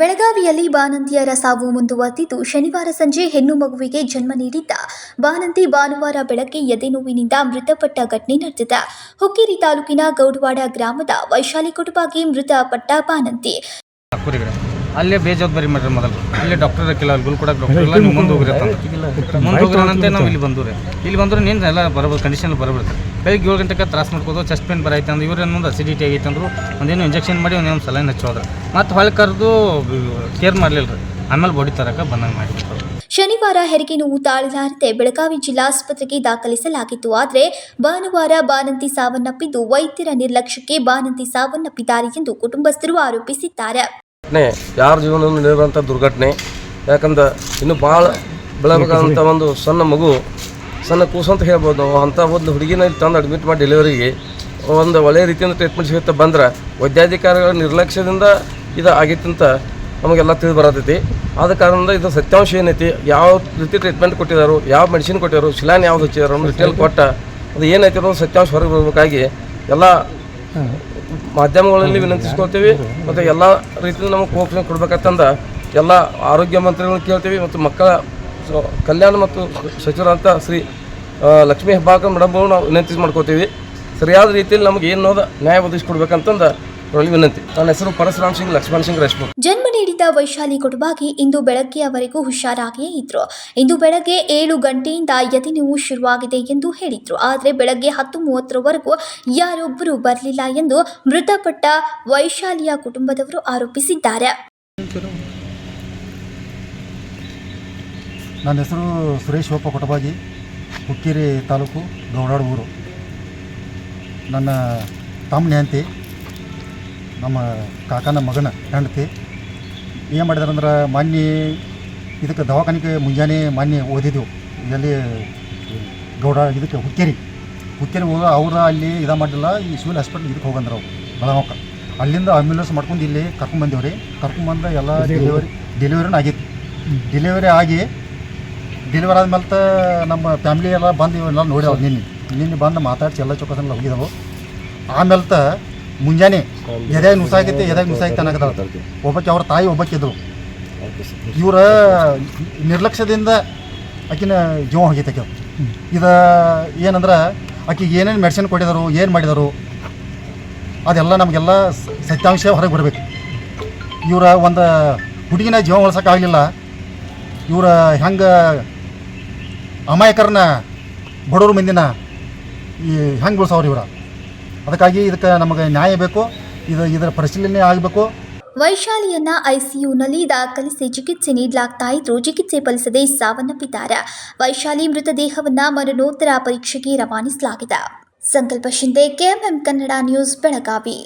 ಬೆಳಗಾವಿಯಲ್ಲಿ ಬಾನಂತಿಯರ ಸಾವು ಮುಂದುವರೆದಿದ್ದು, ಶನಿವಾರ ಸಂಜೆ ಹೆಣ್ಣು ಮಗುವಿಗೆ ಜನ್ಮ ನೀಡಿದ್ದ ಬಾನಂತಿ ಭಾನುವಾರ ಬೆಳಗ್ಗೆ ಎದೆನೋವಿನಿಂದ ಮೃತಪಟ್ಟ ಘಟನೆ ನಡೆದಿದೆ. ಹುಕ್ಕೇರಿ ತಾಲೂಕಿನ ಗೌಡವಾಡ ಗ್ರಾಮದ ವೈಶಾಲಿ ಕುಟುಂಬಾಗಿ ಮೃತಪಟ್ಟ ಕುರಿಗಡೆ ಅಲ್ಲೇ ಬೇಜವಾಬ್ದಾರಿ ಮಾಡ್ರಿ ಮೊದಲು. ಅಲ್ಲೇ ಡಾಕ್ಟರ್ ಹಾಕಿಲ್ಲ ಅಲ್ಲಿ ಡಾಕ್ಟರ್ ಇಲ್ಲ, ನೀವು ಮುಂದೆ ಹೋಗ್ರಿ ಅಂತ. ಮುಂದೆ ಹೋಗ್ರಂತೆ ನಾವು ಇಲ್ಲಿ ಬಂದೂರಿ. ಇಲ್ಲಿ ಬಂದ್ರೆ ನೀನು ಎಲ್ಲ ಬರಬೋದು ಕಂಡೀಷನ್ ಬರಬಿಡ್ತಾರೆ ಬೆಳಿಗ್ಗೆ ಏಳು ಗಂಟೆಗೆ ತ್ರಾಸ ಮಾಡ್ಕೋದು ಚೆಸ್ಟ್ ಪೇನ್ ಬರೈತೆ ಅಂದ್ರೆ, ಇವ್ರು ಏನೊಂದು ಅಸಿಡಿಟಿ ಆಗೈತೆ ಅಂದ್ರು, ಒಂದೇನು ಇಂಜೆಕ್ಷನ್ ಮಾಡಿ ಒಂದೇನು ಸಲೈನ್ ಹಚ್ಚೋದ್ರ. ಮತ್ತು ಹೊಳೆ ಕರೆದು ಕೇರ್ ಮಾಡಲಿಲ್ಲ ರೀ ಆಮೇಲೆ ಬಾಡಿ ತರಕ ಬಂದಂಗೆ ಮಾಡಿ ಶನಿವಾರ ಹೆರಿಗೆ ನೋವು ತಾಳಲಾರದೆ ಬೆಳಗಾವಿ ಜಿಲ್ಲಾಸ್ಪತ್ರೆಗೆ ದಾಖಲಿಸಲಾಗಿತ್ತು. ಆದರೆ ಭಾನುವಾರ ಬಾನಂತಿ ಸಾವನ್ನಪ್ಪಿದ್ದು ವೈದ್ಯರ ನಿರ್ಲಕ್ಷ್ಯಕ್ಕೆ ಬಾನಂತಿ ಸಾವನ್ನಪ್ಪಿದ್ದಾರೆ ಎಂದು ಕುಟುಂಬಸ್ಥರು ಆರೋಪಿಸಿದ್ದಾರೆ. ಯಾರ ಜೀವನವನ್ನು ನೀಡುವಂಥ ದುರ್ಘಟನೆ. ಯಾಕಂದ್ರೆ ಇನ್ನು ಭಾಳ ಬೆಳಬೇಕಾದಂಥ ಒಂದು ಸಣ್ಣ ಮಗು, ಸಣ್ಣ ಕೂಸು ಅಂತ ಹೇಳ್ಬೋದು ನಾವು. ಅಂಥ ಒಂದು ಹುಡುಗಿನ ತಂದು ಅಡ್ಮಿಟ್ ಮಾಡಿ ಡೆಲಿವರಿಗೆ ಒಂದು ಒಳ್ಳೆಯ ರೀತಿಯಿಂದ ಟ್ರೀಟ್ಮೆಂಟ್ ಸಿಗುತ್ತೆ ಬಂದ್ರೆ, ವೈದ್ಯಾಧಿಕಾರಿಗಳ ನಿರ್ಲಕ್ಷ್ಯದಿಂದ ಇದು ಆಗಿತ್ತಂತ ನಮಗೆಲ್ಲ ತಿಳಿದು ಬರತೈತಿ ಆದ ಕಾರಣದಿಂದ ಇದು ಸತ್ಯಾಂಶ ಏನೈತಿ, ಯಾವ ರೀತಿ ಟ್ರೀಟ್ಮೆಂಟ್ ಕೊಟ್ಟಿದ್ದಾರೋ ಯಾವ ಮೆಡಿಸಿನ್ ಕೊಟ್ಟಿದ್ದಾರೆ ಶಿಲಾನ್ ಯಾವ್ದು ಹಚ್ಚಿದಾರೋ ಡಿಟೇಲ್ ಕೊಟ್ಟ, ಅದು ಏನೈತಿ ಅನ್ನೋದು ಸತ್ಯಾಂಶ ಹೊರಗೆ ಬರಬೇಕಾಗಿ ಎಲ್ಲ ಮಾಧ್ಯಮಗಳಲ್ಲಿ ವಿನಂತಿಸ್ಕೊಳ್ತೀವಿ ಮತ್ತು ಎಲ್ಲ ರೀತಿಯಲ್ಲಿ ನಮಗೆ ಕೋಪನೆ ಕೊಡ್ಬೇಕಂತಂದ ಎಲ್ಲ ಆರೋಗ್ಯ ಮಂತ್ರಿಗಳನ್ನ ಕೇಳ್ತೀವಿ ಮತ್ತು ಮಕ್ಕಳ ಕಲ್ಯಾಣ ಮತ್ತು ಸಚಿವರಂತ ಶ್ರೀ ಲಕ್ಷ್ಮೀ ಹೆಬ್ಬಾಳ್ಕರ್ ಮೇಡಮ್ ನಾವು ವಿನಂತಿ ಮಾಡ್ಕೋತೀವಿ ಸರಿಯಾದ ರೀತಿಯಲ್ಲಿ ನಮಗೆ ಏನು ನ್ಯಾಯ ಒದಗಿಸ್ಕೊಡ್ಬೇಕಂತಂದು ವಿನಂತಿ. ನನ್ನ ಹೆಸರು ಪರಶುರಾಮ್ ಸಿಂಗ್ ಲಕ್ಷ್ಮಣ್ ಸಿಂಗ್ ರೇಷ್ಮೆ ಜನ್ಮ ನೀಡಿದ ವೈಶಾಲಿ ಕುಟುಂಬಾಗಿ ಇಂದು ಬೆಳಗ್ಗೆಯವರೆಗೂ ಹುಷಾರಾಗಿಯೇ ಇದ್ರು. ಇಂದು ಬೆಳಗ್ಗೆ ಏಳು ಗಂಟೆಯಿಂದ ಎದೆ ನೋವು ಶುರುವಾಗಿದೆ ಎಂದು ಹೇಳಿದ್ರು. ಆದರೆ ಬೆಳಗ್ಗೆ ಹತ್ತು ಮೂವತ್ತರವರೆಗೂ ಯಾರೊಬ್ಬರು ಬರಲಿಲ್ಲ ಎಂದು ಮೃತಪಟ್ಟ ವೈಶಾಲಿಯ ಕುಟುಂಬದವರು ಆರೋಪಿಸಿದ್ದಾರೆ. ನನ್ನ ಹೆಸರು ಸುರೇಶ್ ಶಿವಪ್ಪ ಕೊಟಬಾಗಿ ಹುಕ್ಕೇರಿ ತಾಲೂಕು ಗೌಡಾಡ ಊರು ನನ್ನ ತಮ್ಮ ಹೆಂಡತಿ ನಮ್ಮ ಕಾಕನ ಮಗನ ಹೆಂಡತಿ. ಏನು ಮಾಡಿದಾರಂದ್ರೆ ಮೊನ್ನೆ ಇದಕ್ಕೆ ದವಾಖಾನೆಗೆ ಮುಂಜಾನೆ ಮೊನ್ನೆ ಓದಿದ್ದೆವು ಇಲ್ಲಿ ಗೌಡ ಇದಕ್ಕೆ ಹುಕ್ಕೇರಿ. ಹುಕ್ಕೇರಿ ಹೋಗ ಅವ್ರು ಅಲ್ಲಿ ಇದು ಮಾಡಿಲ್ಲ ಈ ಸಿವಿಲ್ ಹಾಸ್ಪಿಟ್ಲ್ ಇದಕ್ಕೆ ಹೋಗಂದ್ರೆ ಅವ್ರು ಬೆಳಗಾವಕ್ಕೆ ಅಲ್ಲಿಂದ ಆಂಬ್ಯುಲೆನ್ಸ್ ಮಾಡ್ಕೊಂಡು ಇಲ್ಲಿ ಕರ್ಕೊಂಬಂದೇವು ರೀ ಕರ್ಕೊಂಬಂದು ಎಲ್ಲ ಡೆಲಿವರಿ ಡೆಲಿವರಿನೂ ಆಗಿತ್ತು ಡೆಲಿವರಿ ಆಗಿ ಡೆಲಿವರಿ ಆದ್ಮೇಲೆ ತ ನಮ್ಮ ಫ್ಯಾಮ್ಲಿ ಎಲ್ಲ ಬಂದು ಇವೆಲ್ಲ ನೋಡ್ಯಾವ ನಿನ್ನೆ. ನಿನ್ನೆ ಬಂದು ಮಾತಾಡ್ಸಿ ಎಲ್ಲ ಚೊಕ್ಕಸೆಲ್ಲ ಹೋಗಿದ್ದಾವೆ ಆಮೇಲೆ ತ ಮುಂಜಾನೆ ಎದೆ ನುಸಾಗೈತೆ ಎದೆ ನುಸಾಗೈತೆ ಅನ್ನಕತ್ತಾಳ ಒಬ್ಬಕ್ಕೆ ಅವ್ರ ತಾಯಿ ಒಬ್ಬಕ್ಕಿದ್ರು ಇವರ ನಿರ್ಲಕ್ಷ್ಯದಿಂದ ಆಕಿನ ಜೀವ ಹೋಗೈತೆ ಆಕೆ ಇದು ಏನಂದ್ರೆ ಆಕಿಗೆ ಏನೇನು ಮೆಡಿಸಿನ್ ಕೊಟ್ಟಿದರು ಏನು ಮಾಡಿದರು ಅದೆಲ್ಲ ನಮಗೆಲ್ಲ ಸತ್ಯಾಂಶ ಹೊರಗೆ ಬರಬೇಕು. ಇವರ ಒಂದು ಹುಡುಗಿನ ಜೀವ ಉಳ್ಸೋಕ್ಕಾಗಲಿಲ್ಲ ಇವರ ಹೆಂಗೆ ಅಮಾಯಕರನ್ನ ಬಡವ್ರ ಮಂದಿನ ಈ ಹೆಂಗೆ ಉಳ್ಸವ್ರು ಇವ್ರ? ಅದಕ್ಕಾಗಿ ಇದಕ್ಕೆ ನಮಗೆ ನ್ಯಾಯ ಬೇಕು, ಇದು ಇದರ ಪರಿಶೀಲನೆ ಆಗಬೇಕು. ವೈಶಾಲಿಯನ್ನ ಐಸಿಯುನಲ್ಲಿ ದಾಖಲಿಸಿ ಚಿಕಿತ್ಸೆ ನೀಡಲಾಗ್ತಾ ಇದ್ರು ಚಿಕಿತ್ಸೆ ಫಲಿಸದೆ ಸಾವನ್ನಪ್ಪಿದ್ದಾರೆ. ವೈಶಾಲಿ ಮೃತದೇಹವನ್ನ ಮರಣೋತ್ತರ ಪರೀಕ್ಷೆಗೆ ರವಾನಿಸಲಾಗಿದೆ. Sankalp Shinde KMM Kannada news, Belagavi.